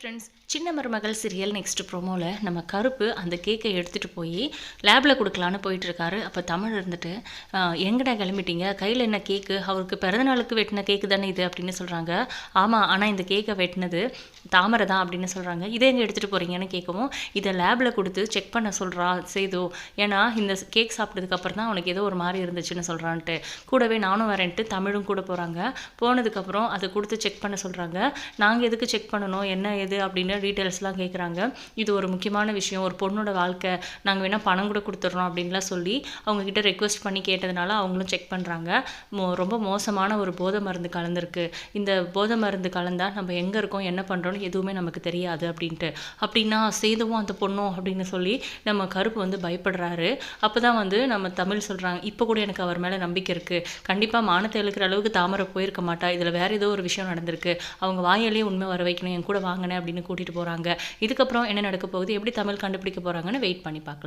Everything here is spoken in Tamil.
ஃப்ரெண்ட்ஸ் சின்ன மருமகள் சீரியல் நெக்ஸ்ட் ப்ரோமோவில் நம்ம கருப்பு அந்த கேக்கை எடுத்துகிட்டு போய் லேபில் கொடுக்கலான்னு போயிட்டுருக்காரு. அப்போ தமிழ் இருந்துட்டு எங்கடா கிளம்பிட்டீங்க? கையில் என்ன கேக்கு அவருக்கு பிறந்தநாளுக்கு வெட்டின கேக்கு தானே இது? அப்படின்னு சொல்கிறாங்க ஆமாம் ஆனால் இந்த கேக்கை வெட்டினது தாமரை தான் அப்படின்னு சொல்கிறாங்க இதை எங்கே எடுத்துகிட்டு போகிறீங்கன்னு கேட்கவும் இதை லேபில் கொடுத்து செக் பண்ண சொல்கிறா செய்தோ ஏன்னா இந்த கேக் சாப்பிட்டதுக்கப்புறம் தான் அவனுக்கு ஏதோ ஒரு மாதிரி இருந்துச்சுன்னு சொல்கிறான்ட்டு கூடவே நானும் வரேன்ட்டு தமிழும் கூட போகிறாங்க போனதுக்கப்புறம் அதை கொடுத்து செக் பண்ண சொல்கிறாங்க நாங்கள் எதுக்கு செக் பண்ணணும்? என்ன ஏது அப்படின்னு டீட்டெயில்ஸ்லாம் கேட்குறாங்க இது ஒரு முக்கியமான விஷயம். ஒரு பொண்ணோட வாழ்க்கை நாங்கள் வேணால் பணம் கூட கொடுத்துட்றோம் அப்படின்லாம் சொல்லி அவங்கக்கிட்ட ரெக்வஸ்ட் பண்ணி கேட்டதுனால அவங்களும் செக் பண்ணுறாங்க மோ ரொம்ப மோசமான ஒரு போதை மருந்து கலந்துருக்கு. இந்த போதை மருந்து கலந்தால் நம்ம எங்கே இருக்கோம் என்ன பண்ணுறோன்னு எதுவுமே நமக்கு தெரியாது அப்படின்ட்டு. அப்படின்னா சேதுவும் அந்த பொண்ணும் அப்படின்னு சொல்லி நம்ம கருப்பு வந்து பயப்படுறாரு. அப்போ தான் வந்து நம்ம தமிழ் சொல்கிறாங்க இப்போ கூட எனக்கு அவர் மேலே நம்பிக்கை இருக்குது கண்டிப்பாக மானத்தை இழுக்கிற அளவுக்கு தாமரை போயிருக்க மாட்டா. இதில் வேறு ஏதோ ஒரு விஷயம் நடந்திருக்கு. அவங்க வாயாலே உண்மை வர வைக்கணும். என் கூட வாங்கினேன் அப்படின்னு கூட்டிகிட்டு போகிறாங்க இதுக்கப்புறம் என்ன நடக்க போகுது? எப்படி தமிழ் கண்டுபிடிக்க போகிறாங்கன்னு வெயிட் பண்ணி பார்க்கலாம்.